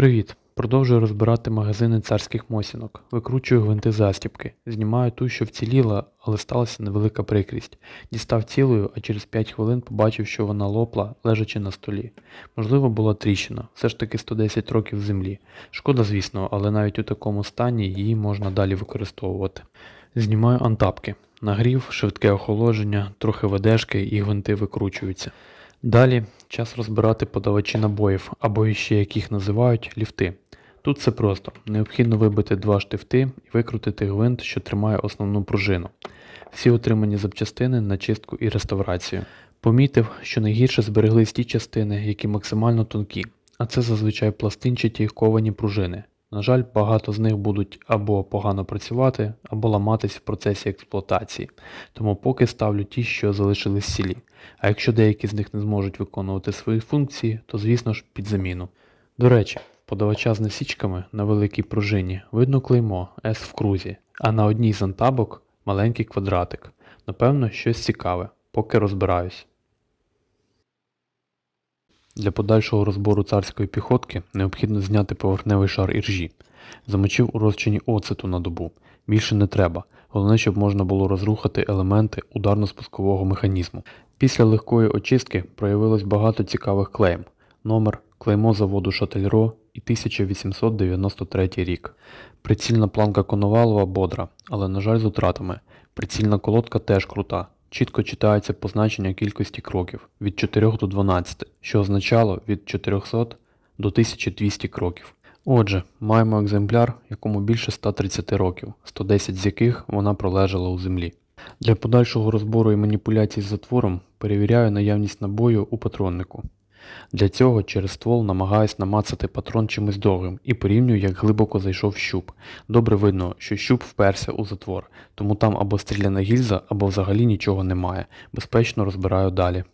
Привіт! Продовжую розбирати магазини царських мосінок. Викручую гвинти застібки. Знімаю ту, що вціліла, але сталася невелика прикрість. Дістав цілою, а через 5 хвилин побачив, що вона лопла, лежачи на столі. Можливо, була тріщина, все ж таки 110 років землі. Шкода, звісно, але навіть у такому стані її можна далі використовувати. Знімаю антапки. Нагрів, швидке охолодження, трохи ведешки і гвинти викручуються. Далі час розбирати подавачі набоїв, або іще як їх називають ліфти. Тут все просто. Необхідно вибити два штифти і викрутити гвинт, що тримає основну пружину. Всі отримані запчастини на чистку і реставрацію. Помітив, що найгірше збереглись ті частини, які максимально тонкі, а це зазвичай пластинчаті ковані пружини. На жаль, багато з них будуть або погано працювати, або ламатись в процесі експлуатації, тому поки ставлю ті, що залишились цілі. А якщо деякі з них не зможуть виконувати свої функції, то звісно ж під заміну. До речі, подавача з насічками на великій пружині видно клеймо S в крузі, а на одній з антабок маленький квадратик. Напевно, щось цікаве, поки розбираюсь. Для подальшого розбору царської піхотки необхідно зняти поверхневий шар іржі. Замочив у розчині оцету на добу. Більше не треба. Головне, щоб можна було розрухати елементи ударно-спускового механізму. Після легкої очистки проявилось багато цікавих клейм. Номер, клеймо заводу Шательро і 1893 рік. Прицільна планка Коновалова бодра, але, на жаль, з утратами. Прицільна колодка теж крута. Чітко читається позначення кількості кроків від 4 до 12, що означало від 400 до 1200 кроків. Отже, маємо екземпляр, якому більше 130 років, 110 з яких вона пролежала у землі. Для подальшого розбору і маніпуляцій з затвором перевіряю наявність набою у патроннику. Для цього через ствол намагаюсь намацати патрон чимось довгим і порівнюю, як глибоко зайшов щуп. Добре видно, що щуп вперся у затвор, тому там або стріляна гільза, або взагалі нічого немає. Безпечно розбираю далі.